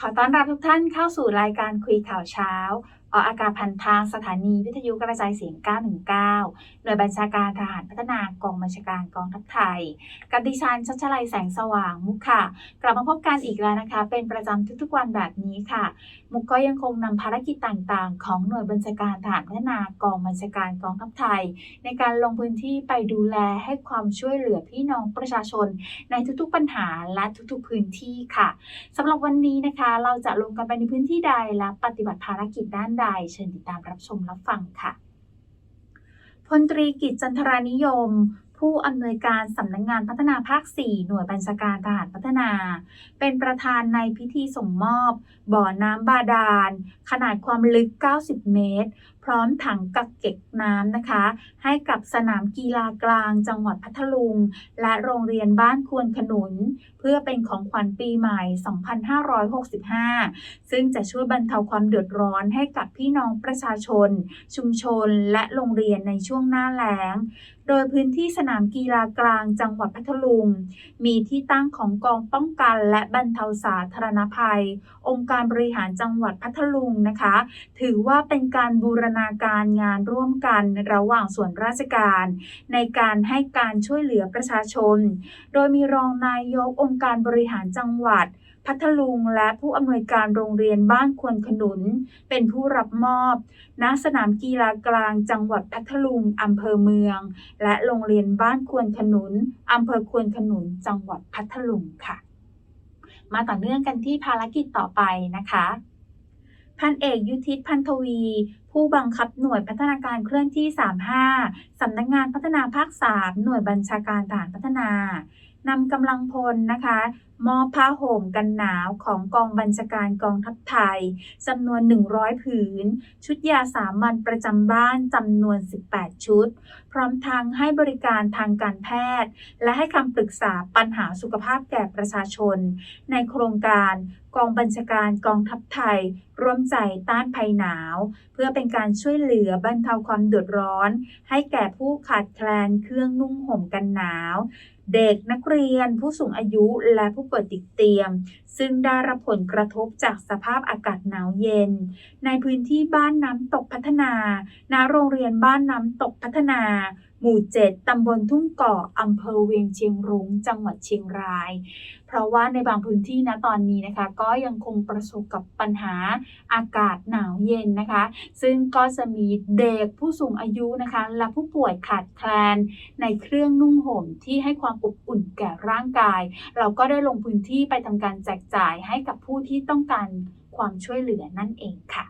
ขอต้อนรับทุกท่านเข้าสู่รายการคุยข่าวเช้า ออกอากาศผ่านทางสถานีวิทยุกระจายเสียง 919 หน่วยบัญชาการทหารพัฒนากองบัญชาการกองทัพไทย กับดิฉันชัชลัยแสงสว่างมุกค่ะ กลับมาพบกันอีกแล้วนะคะ เป็นประจำทุกๆวันแบบนี้ค่ะ มุกก็ยังคงนำภารกิจต่างๆ ของหน่วยบัญชาการทหารพัฒนากองบัญชาการกองทัพไทย ในการลงพื้นที่ไปดูแลให้ความช่วยเหลือพี่น้องประชาชน ในทุกๆปัญหาและทุกๆพื้นที่ค่ะสำหรับวันนี้นะคะ เราจะลงกันไปในพื้นที่ใดและปฏิบัติภารกิจด้านใด เชิญติดตามรับชมรับฟังค่ะพลตรีกิจจันทรานิยม ผู้อำนวยการสำนักงงานพัฒนาภาค 4 หน่วยบัญชาการทหารพัฒนา เป็นประธานในพิธีส่งมอบ บ่อน้ำบาดาล ขนาดความลึก 90 เมตรพร้อมถังกักเก็บน้ำนะคะ ให้กับสนามกีฬากลางจังหวัดพัทลุง และโรงเรียนบ้านควนขนุน เพื่อเป็นของขวัญปีใหม่ 2565 ซึ่งจะช่วยบรรเทาความเดือดร้อนให้กับพี่น้องประชาชน ชุมชนและโรงเรียนในช่วงหน้าแล้งโดยพื้นที่สนามกีฬากลางจังหวัดพัทลุง มีที่ตั้งของกองป้องกันและบรรเทาสาธารณภัย องค์การบริหารจังหวัดพัทลุงนะคะ ถือว่าเป็นการบูรณาการงานร่วมกันระหว่างส่วนราชการ ในการให้การช่วยเหลือประชาชน โดยมีรองนายกองค์การบริหารจังหวัดพัทลุงและผู้อำนวยการโรงเรียนบ้านควนขนุน เป็นผู้รับมอบณสนามกีฬากลางจังหวัดพัทลุงอำเภอเมือง และโรงเรียนบ้านควนขนุนอำเภอควนขนุน จังหวัดพัทลุงค่ะ มาต่อเนื่องกันที่ภารกิจต่อไปนะคะ พันเอกยุทธิพันธวี ผู้บังคับหน่วยพัฒนาการเคลื่อนที่ 35 สำนักงานพัฒนาภาค 3 หน่วยบัญชาการฐานพัฒนา นำกำลังพลนะคะมอบผ้าห่มกันหนาวของกองบัญชาการกองทัพไทยจำนวน 100 ผืน ชุดยาสามัญประจำบ้านจำนวน 18 ชุด พร้อมทั้งให้บริการทางการแพทย์ และให้คำปรึกษาปัญหาสุขภาพแก่ประชาชน ในโครงการกองบัญชาการกองทัพไทย ร่วมใจต้านภัยหนาว เพื่อเป็นการช่วยเหลือบรรเทาความเดือดร้อน ให้แก่ผู้ขาดแคลนเครื่องนุ่งห่มกันหนาว เด็กนักเรียน ผู้สูงอายุและผู้ป่วยติดเตียงซึ่งได้รับผลกระทบจากสภาพอากาศหนาวเย็น ในพื้นที่บ้านน้ำตกพัฒนาณโรงเรียนบ้านน้ำตกพัฒนา หมู่ 7 ตำบลทุ่งเกาะอำเภอเวียงเชียงรุ้ง จังหวัดเชียงราย เพราะว่าในบางพื้นที่นะตอนนี้นะคะ ก็ยังคงประสบกับปัญหาอากาศหนาวเย็นนะคะ ซึ่งก็จะมีเด็กผู้สูงอายุนะคะ และผู้ป่วยขาดแคลน ในเครื่องนุ่งห่มที่ให้ความอบอุ่นแก่ร่างกาย เราก็ได้ลงพื้นที่ไปทำการแจกจ่ายให้กับผู้ที่ต้องการความช่วยเหลือนั่นเองค่ะ